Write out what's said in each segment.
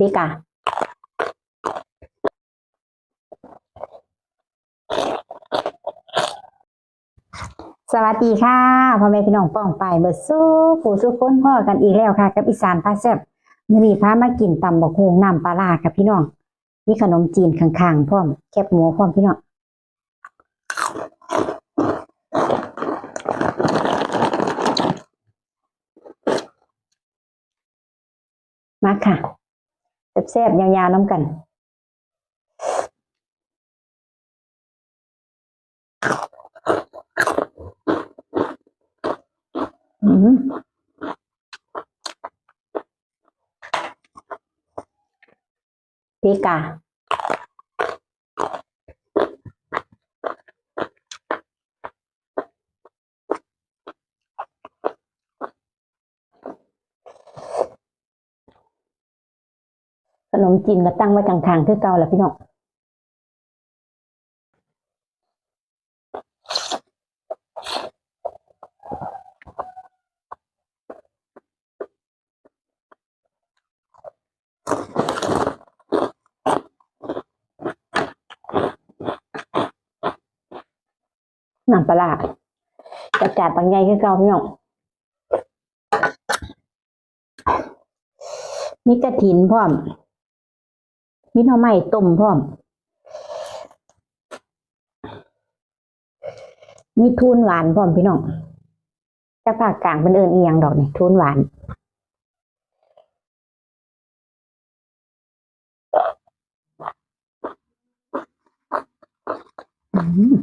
พี่กาสวัสดีค่ะพ่อแม่พี่น้องป้องไปเบิดสู้ผู้สู้คนพ่อกันอีกแล้วค่ะ กับอีสานพาแซ่บมือนี้พามากินตำบักฮวงน้ำปลาร้าค่ะพี่น้องมีขนมจีนข้างๆพร้อมแคบหมูพร้อมพี่น้องมาค่ะ แซ่บๆยาวๆน้ำกันอืมพี่กาข นมจีนก็ตั้งไว้กลางๆคือเก่าแหละพี่น้องน้ำปลาร้าจัดจานตังใหญ่คือเก่าพี่น้องมีกระถินพร้อม มีหน่อไม้ต้มพร้อม มีทูนหวานพร้อมพี่น้องจากภาคกลางเป็นเอิญอียงดอกนี่ทูนหวาน อืม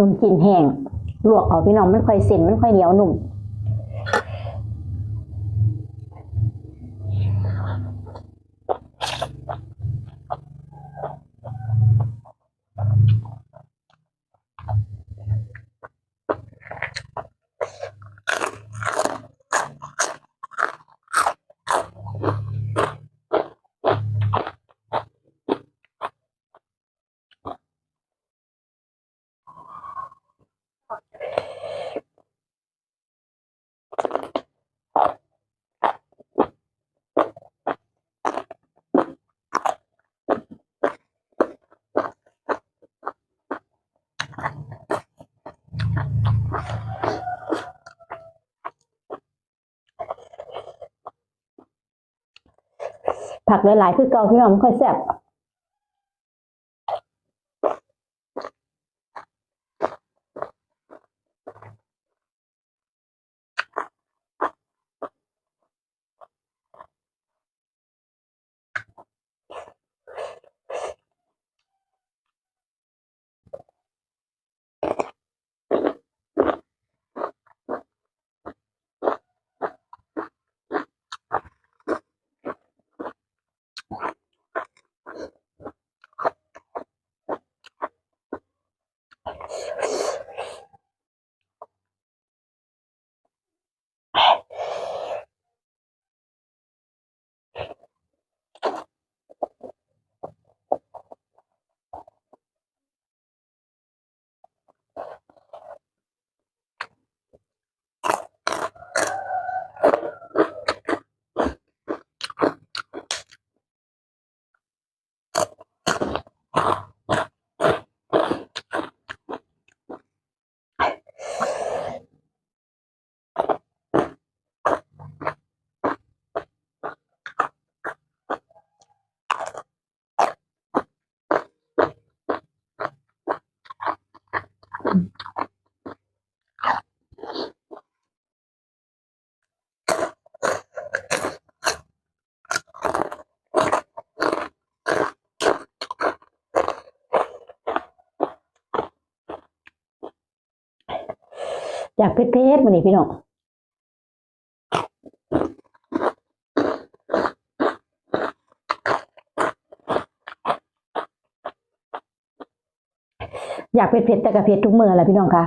นมจีนแห้งลวกเอาพี่น้องไม่ค่อยเส้นไม่ค่อยเหนียวหนุ่ม ผักหลายๆคือเกาพี่น้องไม่ค่อยแซ่บ อยากเผ็ดๆมานี่พี่น้องอยากเผ็ดๆแต่กับเผ็ดทุกเมือแหละพี่น้องคะ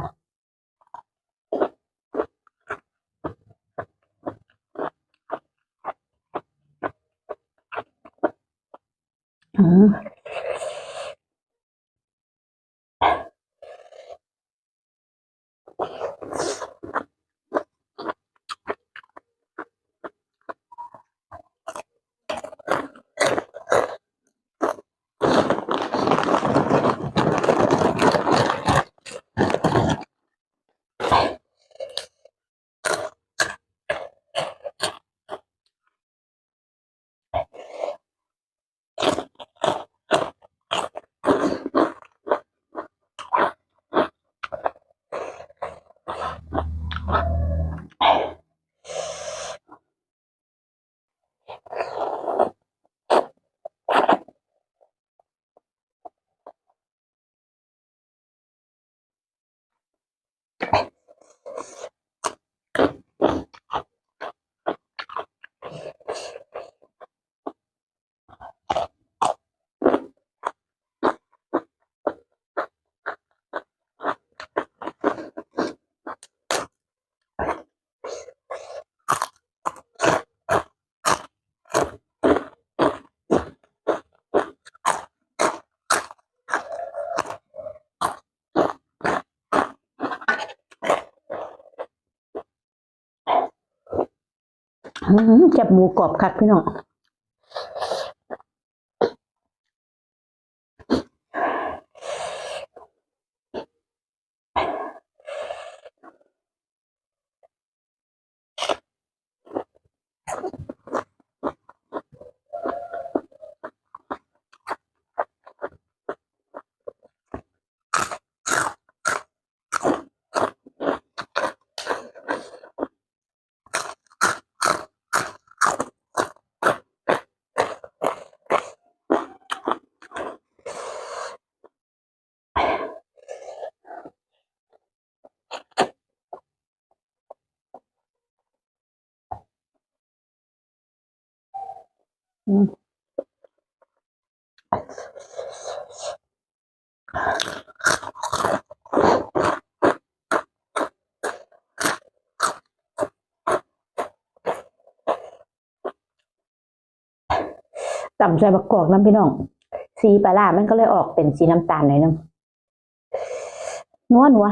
จับหมูกรอบคักพี่น้อง ต่ำใส่บักกอกน้ำพี่น้อง สีปลาร้ามันก็เลยออกเป็นสีน้ำตาลหน่อยนึงนัวนัว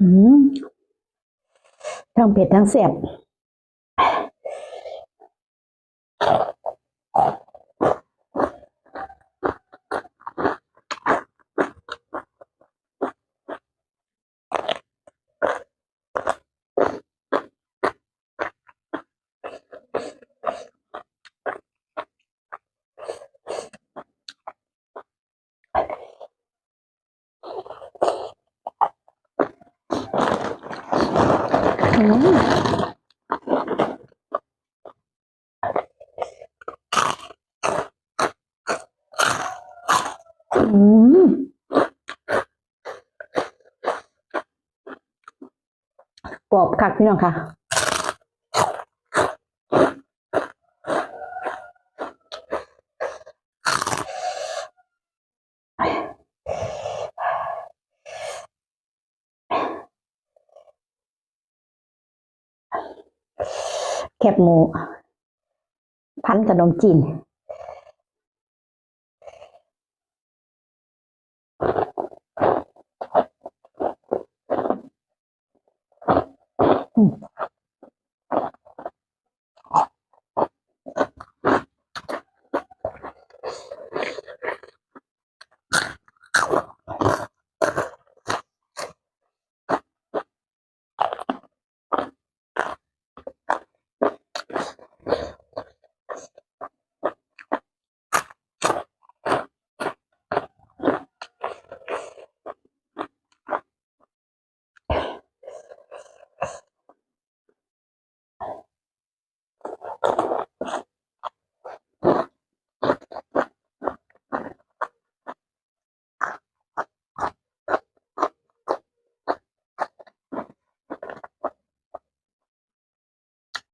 อืม ทั้งเผ็ดทั้งแซ่บ อืมกรอบคักพี่น้องค่ะ แคบหมู พันขนมจีน